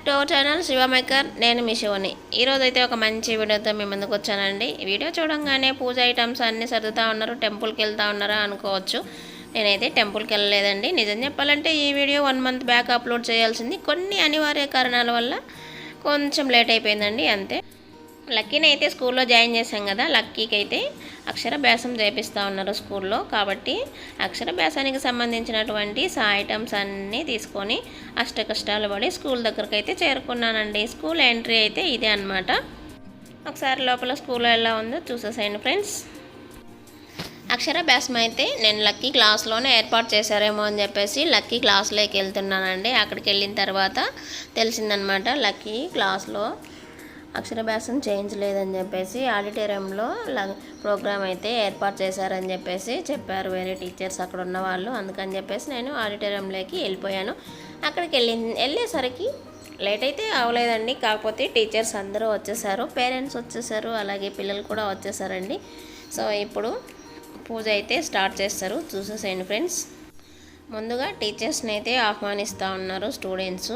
Back to our channel Shivamaker నేను మీ శివని. ఈరోజు అయితే ఒక మంచి వీడియోతో మీ ముందుకు వచ్చానండి. వీడియో చూడంగానే పూజ ఐటమ్స్ అన్నీ సర్దుతా ఉన్నారు టెంపుల్కి వెళ్తా ఉన్నారా అనుకోవచ్చు. నేనైతే టెంపుల్కి వెళ్ళలేదండి. నిజం చెప్పాలంటే ఈ video one month back upload చేయాల్సింది. కొన్ని అనివార్య కారణాల వల్ల కొంచెం లేట్ అయిపోయిందండి అంతే. లక్కీని అయితే స్కూల్లో జాయిన్ చేశాం కదా లక్కీకి అయితే అక్షరాభ్యాసం చేపిస్తూ ఉన్నారు స్కూల్లో. కాబట్టి అక్షరాభ్యాసానికి సంబంధించినటువంటి సా ఐటమ్స్ అన్నీ తీసుకొని అష్ట కష్టాలు పడి స్కూల్ దగ్గరకు అయితే చేరుకున్నానండి. స్కూల్ ఎంట్రీ అయితే ఇదే అనమాట ఒకసారి లోపల స్కూల్లో ఎలా ఉందో చూసేసేయండి ఫ్రెండ్స్. అక్షరాభ్యాసం అయితే నేను లక్కీ క్లాస్లోనే ఏర్పాటు చేశారేమో అని చెప్పేసి లక్కీ క్లాస్లోకి వెళ్తున్నానండి. అక్కడికి వెళ్ళిన తర్వాత తెలిసిందనమాట లక్కీ క్లాస్లో అక్షరాభ్యాసం చేయించలేదని చెప్పేసి ఆడిటోరియంలో ప్రోగ్రామ్ అయితే ఏర్పాటు చేశారని చెప్పేసి చెప్పారు వేరే టీచర్స్ అక్కడ ఉన్న వాళ్ళు. అందుకని చెప్పేసి నేను ఆడిటోరియంలోకి వెళ్ళిపోయాను. అక్కడికి వెళ్ళి వెళ్ళేసరికి లేట్ అయితే అవలేదండి. కాకపోతే టీచర్స్ అందరూ వచ్చేసారు. పేరెంట్స్ వచ్చేసారు. అలాగే పిల్లలు కూడా వచ్చేసారండి. సో ఇప్పుడు పూజ అయితే స్టార్ట్ చేస్తారు. చూసేసేయండి ఫ్రెండ్స్. ముందుగా టీచర్స్ని అయితే ఆహ్వానిస్తూ ఉన్నారు స్టూడెంట్స్.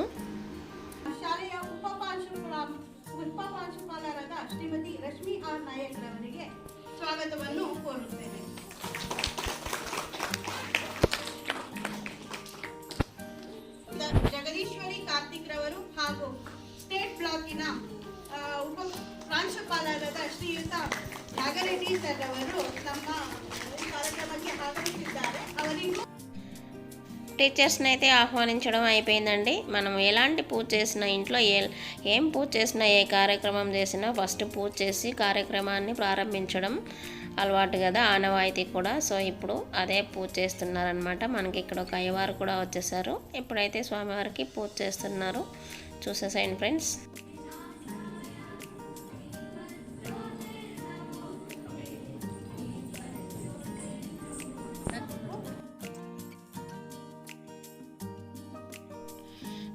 ಶ್ರೀಮತಿ ರಶ್ಮಿ ಆರ್ ನಾಯಕ್ ರವರಿಗೆ ಸ್ವಾಗತವನ್ನು ಕೋರುತ್ತೇನೆ. ಜಗದೀಶ್ವರಿ ಕಾರ್ತಿಕ್ ರವರು ಹಾಗೂ ಸ್ಟೇಟ್ ಬ್ಲಾಕಿನ ಉಪ ಪ್ರಾಂಶುಪಾಲರಾದ ಶ್ರೀಯುತ ನಾಗರೆಡ್ಡಿ ಸರ್ ಅವರು ನಮ್ಮ ಕಾರ್ಯಕ್ರಮಕ್ಕೆ ಆಗಮಿಸಿದ್ದಾರೆ. ಅವರಿಗೂ టీచర్స్ని అయితే ఆహ్వానించడం అయిపోయిందండి. మనం ఎలాంటి పూజ చేసినా ఇంట్లో ఏ ఏం పూజ చేసినా ఏ కార్యక్రమం చేసినా ఫస్ట్ పూజ చేసి కార్యక్రమాన్ని ప్రారంభించడం అలవాటు కదా ఆనవాయితీ కూడా. సో ఇప్పుడు అదే పూజ చేస్తున్నారనమాట మనకి ఇక్కడ ఒక అయ్యవారు కూడా వచ్చేసారు. ఇప్పుడైతే స్వామివారికి పూజ చేస్తున్నారు. చూసేసాయండి ఫ్రెండ్స్.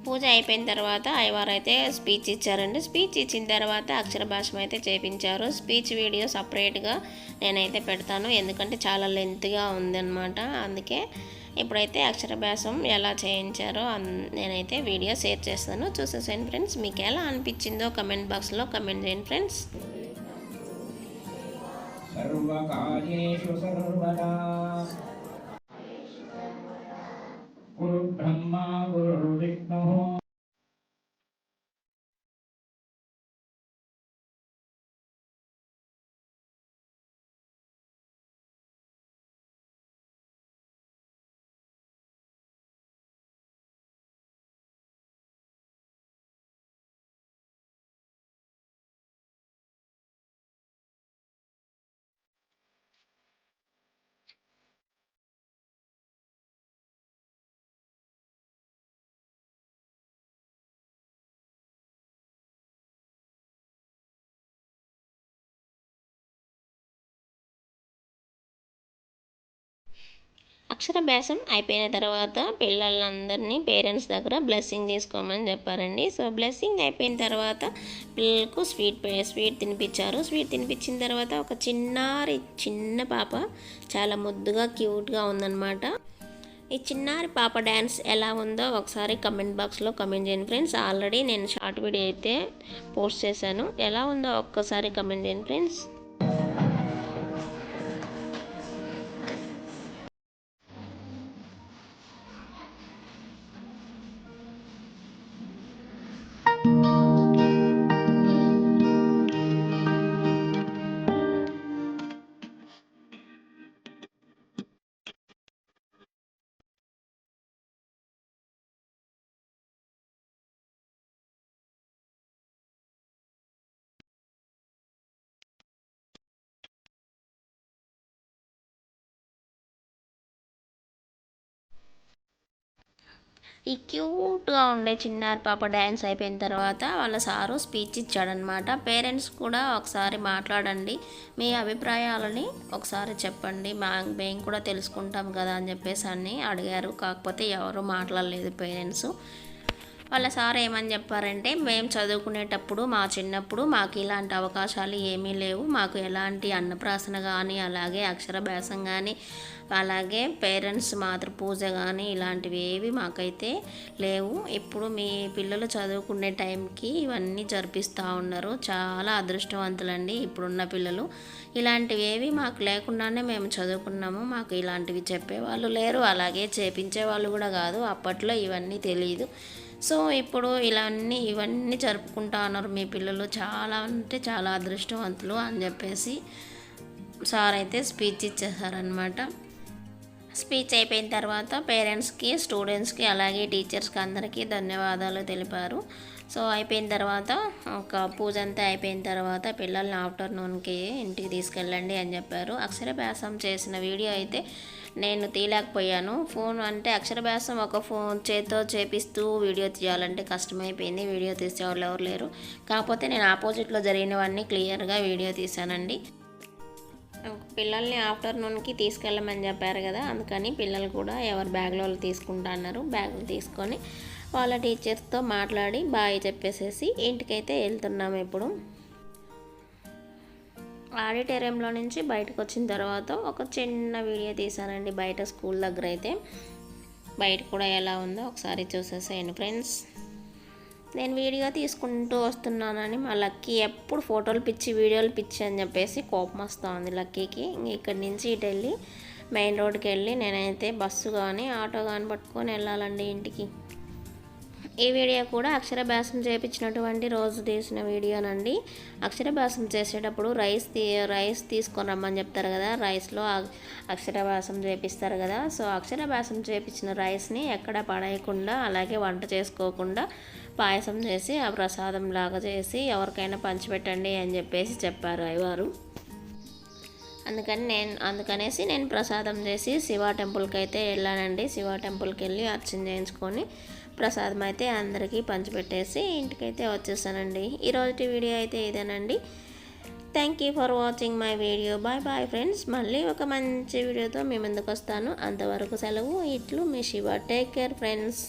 పూజ అయిపోయిన తర్వాత అయ్యవారు అయితే స్పీచ్ ఇచ్చారండి. స్పీచ్ ఇచ్చిన తర్వాత అక్షరభాషం అయితే చేపించారు. స్పీచ్ వీడియో సపరేట్గా నేనైతే పెడతాను. ఎందుకంటే చాలా లెంత్గా ఉందన్నమాట. అందుకే ఇప్పుడైతే అక్షరభ్యాసం ఎలా చేయించారో నేనైతే వీడియో షేర్ చేస్తాను. చూసేసాను ఫ్రెండ్స్ మీకు ఎలా అనిపించిందో కమెంట్ బాక్స్లో కమెంట్ చేయండి ఫ్రెండ్స్ గురు బ్రహ్మ గురు అక్షరాభ్యాసం అయిపోయిన తర్వాత పిల్లలందరినీ పేరెంట్స్ దగ్గర బ్లెస్సింగ్ తీసుకోమని చెప్పారండి. సో బ్లెస్సింగ్ అయిపోయిన తర్వాత పిల్లలకు స్వీట్ పే- స్వీట్ తినిపించారు స్వీట్ తినిపించిన తర్వాత ఒక చిన్నారి చిన్న పాప చాలా ముద్దుగా క్యూట్గా ఉందన్నమాట. ఈ చిన్నారి పాప డ్యాన్స్ ఎలా ఉందో ఒకసారి కమెంట్ బాక్స్లో కమెంట్ చేయండి ఫ్రెండ్స్. ఆల్రెడీ నేను షార్ట్ వీడియో అయితే పోస్ట్ చేశాను. ఎలా ఉందో ఒక్కసారి కమెంట్ చేయండి ఫ్రెండ్స్. ఈ క్యూట్గా ఉండే చిన్నారి పాప డ్యాన్స్ అయిపోయిన తర్వాత వాళ్ళ సారు స్పీచ్ ఇచ్చాడనమాట పేరెంట్స్ కూడా ఒకసారి మాట్లాడండి మీ అభిప్రాయాలని ఒకసారి చెప్పండి మా మేము కూడా తెలుసుకుంటాం కదా అని చెప్పేసి అని అడిగారు. కాకపోతే ఎవరు మాట్లాడలేదు పేరెంట్స్. వాళ్ళ సార్ ఏమని చెప్పారంటే మేము చదువుకునేటప్పుడు మా చిన్నప్పుడు మాకు ఇలాంటి అవకాశాలు ఏమీ లేవు. మాకు ఎలాంటి అన్నప్రాసన కానీ అలాగే అక్షరాభ్యాసం కానీ అలాగే పేరెంట్స్ మాతృ పూజ కానీ ఇలాంటివి ఏవి మాకైతే లేవు. ఇప్పుడు మీ పిల్లలు చదువుకునే టైంకి ఇవన్నీ జరిపిస్తూ ఉన్నారు. చాలా అదృష్టవంతులండి ఇప్పుడున్న పిల్లలు. ఇలాంటివి ఏవి మాకు లేకుండానే మేము చదువుకున్నాము. మాకు ఇలాంటివి చెప్పేవాళ్ళు లేరు. అలాగే చేపించే వాళ్ళు కూడా కాదు. అప్పట్లో ఇవన్నీ తెలియదు సో ఇప్పుడు ఇలా అన్నీ ఇవన్నీ జరుపుకుంటా ఉన్నారు మీ పిల్లలు. చాలా అంటే చాలా అదృష్టవంతులు అని చెప్పేసి సార్ అయితే స్పీచ్ ఇచ్చేసారనమాట స్పీచ్ అయిపోయిన తర్వాత పేరెంట్స్కి స్టూడెంట్స్కి అలాగే టీచర్స్కి అందరికీ ధన్యవాదాలు తెలిపారు. సో అయిపోయిన తర్వాత ఒక పూజ అంతా అయిపోయిన తర్వాత పిల్లల్ని ఆఫ్టర్నూన్కి ఇంటికి తీసుకెళ్ళండి అని చెప్పారు. అక్షరభ్యాసం చేసిన వీడియో అయితే నేను తీయలేకపోయాను. ఫోన్ అంటే అక్షరభ్యాసం ఒక ఫోన్ చేత్తో చేపిస్తూ వీడియో తీయాలంటే కష్టమైపోయింది. వీడియో తీసేవాళ్ళు ఎవరు లేరు. కాకపోతే నేను ఆపోజిట్లో జరిగినవన్నీ క్లియర్గా వీడియో తీశానండి. పిల్లల్ని ఆఫ్టర్నూన్కి తీసుకెళ్ళమని చెప్పారు కదా అందుకని పిల్లలు కూడా ఎవరు బ్యాగ్లో వాళ్ళు తీసుకుంటా అన్నారు. బ్యాగులు తీసుకొని వాళ్ళ టీచర్స్తో మాట్లాడి బాయ్ చెప్పేసేసి ఇంటికైతే వెళ్తున్నాము ఇప్పుడు. ఆడిటోరియంలో నుంచి బయటకు వచ్చిన తర్వాత ఒక చిన్న వీడియో తీసానండి బయట స్కూల్ దగ్గర అయితే బయట కూడా ఎలా ఉందో ఒకసారి చూసేసేయండి ఫ్రెండ్స్. నేను వీడియో తీసుకుంటూ వస్తున్నానని మా లక్కీ ఎప్పుడు ఫోటోలు పిచ్చి వీడియోలు పిచ్చి అని చెప్పేసి కోపం వస్తూ ఉంది లక్కీకి ఇక్కడి నుంచి ఇటు వెళ్ళి మెయిన్ రోడ్కి వెళ్ళి నేనైతే బస్సు కానీ ఆటో కానీ పట్టుకొని వెళ్ళాలండి ఇంటికి. ఈ వీడియో కూడా అక్షరాభ్యాసం చేపించినటువంటి రోజు తీసిన వీడియోనండి. అక్షరాభ్యాసం చేసేటప్పుడు రైస్ తీ రైస్ తీసుకొని రమ్మని చెప్తారు కదా రైస్లో అ- అక్షరాభ్యాసం చేపిస్తారు కదా. సో అక్షరాభ్యాసం చేపించిన రైస్ని ఎక్కడ పడేయకుండా అలాగే వంట చేసుకోకుండా పాయసం చేసి ఆ ప్రసాదం లాగా చేసి ఎవరికైనా పంచిపెట్టండి అని చెప్పేసి చెప్పారు అయ్యవారు. అందుకని నేను అందుకనేసి నేను ప్రసాదం చేసి శివ టెంపుల్కి అయితే వెళ్ళానండి. శివ టెంపుల్కి వెళ్ళి అర్చన చేయించుకొని ప్రసాదం అయితే అందరికీ పంచిపెట్టేసి ఇంటికైతే వచ్చేసానండి. ఈరోజు వీడియో అయితే ఇదేనండి. Thank you for watching my video bye bye friends మళ్ళీ ఒక మంచి వీడియోతో మీ ముందుకు వస్తాను అంతవరకు సెలవు ఇట్లు మీ శివ. టేక్ కేర్ ఫ్రెండ్స్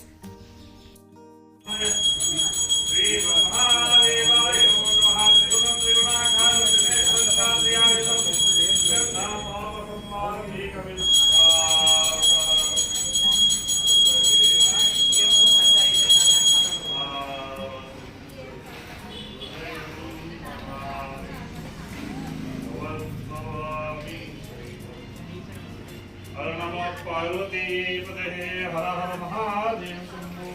हर नमो पार्वती पदहे हर हर महादेव शंभो